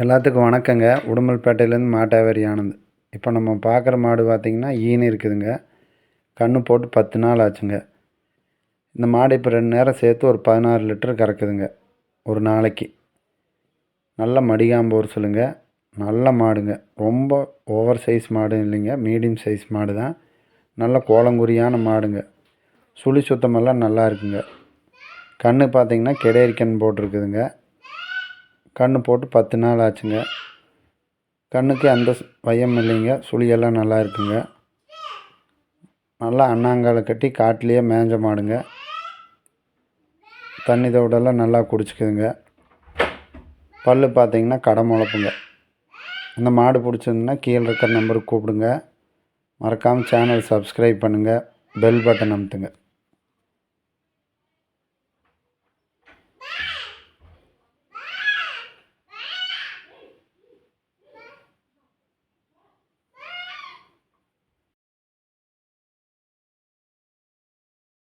எல்லாத்துக்கும் வணக்கங்க. உடுமல்பேட்டையிலேருந்து மாட்டாவாரி ஆனந்த். இப்போ நம்ம பார்க்குற மாடு பார்த்திங்கன்னா ஈனு இருக்குதுங்க. கன்று போட்டு பத்து நாள் ஆச்சுங்க. இந்த மாடு இப்போ ரெண்டு நேரம் சேர்த்து ஒரு பதினாறு லிட்டர் கறக்குதுங்க. ஒரு நாளைக்கு. நல்ல மடிகாம்பு ஒரு சொல்லுங்க. நல்ல மாடுங்க. ரொம்ப ஓவர் சைஸ் மாடு இல்லைங்க. மீடியம் சைஸ் மாடு தான். நல்ல கோலங்குறியான மாடுங்க. சுழி சுத்தமெல்லாம் நல்லா இருக்குங்க. கன்று பார்த்தீங்கன்னா கெடேரி போட்டிருக்குதுங்க. கன்று போட்டு பத்து நாள் ஆச்சுங்க. கண்ணுக்கு அந்த ஸ் பயம் இல்லைங்க. சுழியெல்லாம் நல்லா இருக்குங்க. நல்லா அண்ணாங்கால கட்டி காட்டிலேயே மேஞ்ச மாடுங்க. தண்ணி தவிடெல்லாம் நல்லா குடிச்சிக்குதுங்க. பல் பார்த்தீங்கன்னா கடை முளப்புங்க இந்த மாடு பிடிச்சிருந்துன்னா கீழே இருக்கிற நம்பருக்கு கூப்பிடுங்க. மறக்காமல் சேனல் சப்ஸ்கிரைப் பண்ணுங்கள் பெல் பட்டன் அமுத்துங்க.